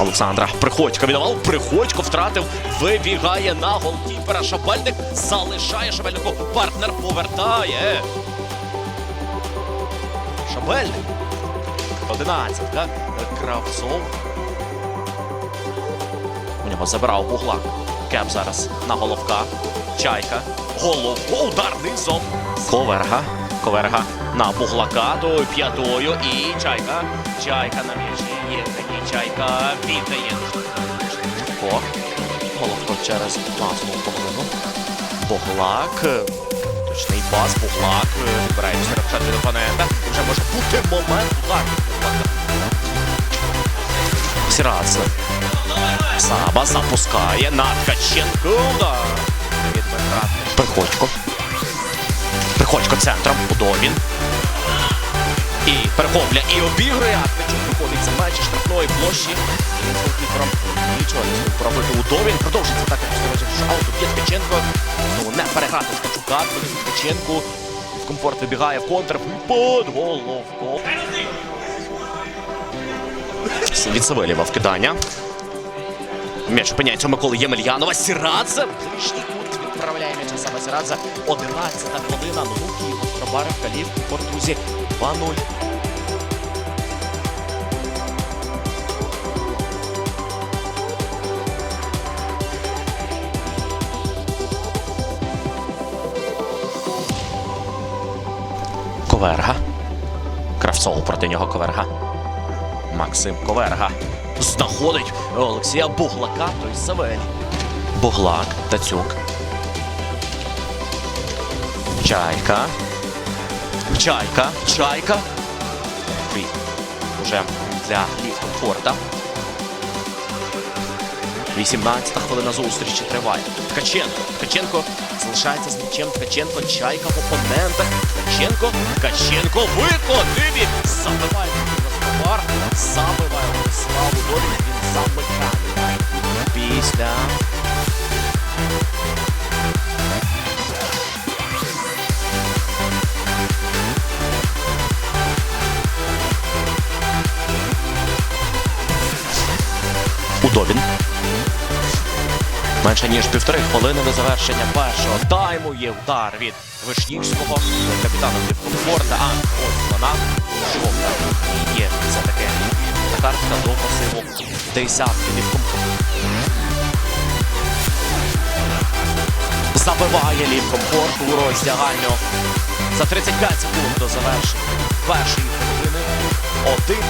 Олександра Приходько віддавав. Приходько втратив. Вибігає на голкіпера. Шабельник залишає Шабельнику. Партнер повертає. Шабельник. 11. Да? Кравцов. У нього забирав вугла. Кеп зараз на головка. Чайка. Головко. Удар низом. Коверга. Коверга на буглака до п'ятою. І чайка. Чайка на м'ячі. Є чайка. Віддає. О. Головко через власну половину. Буглак. Точний пас. Буглак. Вибирає від опонента. Вже може бути момент удар. Сірац. Саба запускає на Ткаченко. Удар. Приходько. Приходько центром. Удовін. І перехопля, і обігрує. А Ткачук виходить за межі штрафної площі. І він з голкіпером нічого не зміг пробити. Удовін. Продовжується так, як розповідає, що аут є Ткаченко. Знову не переграти Ткачука. Ткаченку. В комфорт вибігає в контр. Під головко. Від Савелєва вкидання. М'яч опиняється у Миколи Ємельянова. Сірадзе. Ближній кут відправляє м'яча саме Сірадзе. 11 хвилина. Нуки Остробари в Калівку. Портузі 2-0. Коверга. Кравцов проти нього Коверга. Максим Коверга знаходить Олексія Буглака, той Савель. Буглак, Тацюк. Чайка. Чайка. Чайка. Уже для комфорта. 18 хвилина зустрічі триває. Ткаченко. Ткаченко залишається з м'ячем. Ткаченко. Чайка в опонентах. Ткаченко. Ткаченко викотив і забиває Гаспар. Забиває Владиславу Довін. Він замикає. Після Удобін. Менше ніж півтори хвилини до завершення першого тайму є удар від Вишнівського капітана комфорта. А ось вона жовта. Є це таке картка до пасиву десятки від. Забиває лів комфорту у роздягальню. За 35 секунд до завершення першої хвилини. Один.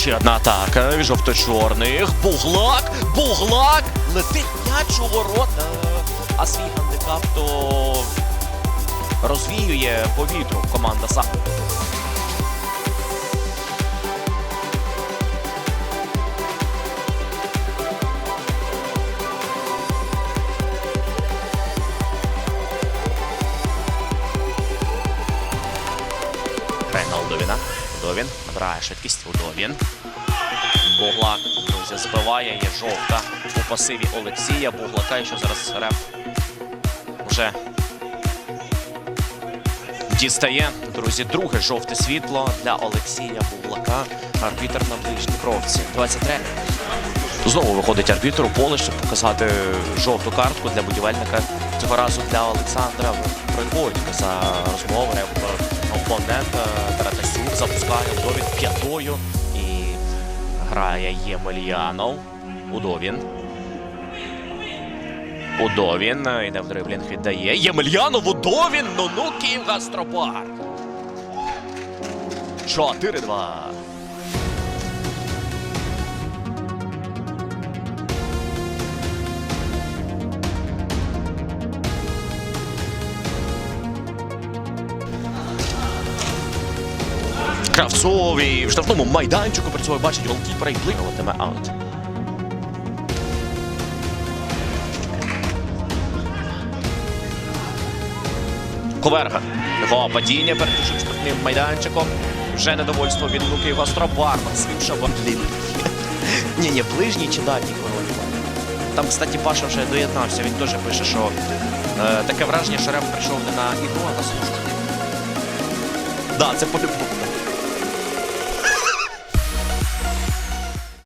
Ще одна атака від жовто-чорних. Буглак! Буглак! Летить м'яч у ворота. А свій гандикап то розвіює повітру команда сам. Грає на набирає швидкість Удовін. Буглак, друзі, збиває, є жовта у пасиві Олексія. Буглака, що зараз реф вже дістає. Друзі, друге жовте світло для Олексія Буглака. Арбітер на ближній кровці. 23. Знову виходить арбітр у поле, щоб показати жовту картку для будівельника. Цього разу для Олександра Пригодька за розмову опонента Таратасюк запускає Удовін п'ятою і грає Ємельянов. Удовін. Удовін йде в дриблінг, віддає. Ємельянов Удовін. Ну ну Київ Гастропар. 4-2. Кравцові в штрафному майданчику працює, бачить голкіпера і бликуватиме аут. Коверга. Його падіння перед іншим штрафним майданчиком. Вже недовольство від Луки Гостробар. Максим Шабатлін. Ні, ні, ближній чи дальній король. Там, кстати, Паша вже доєднався, він теж пише, що е, таке враження, що реф прийшов не на ігру, а на службу. Да, це по-любому.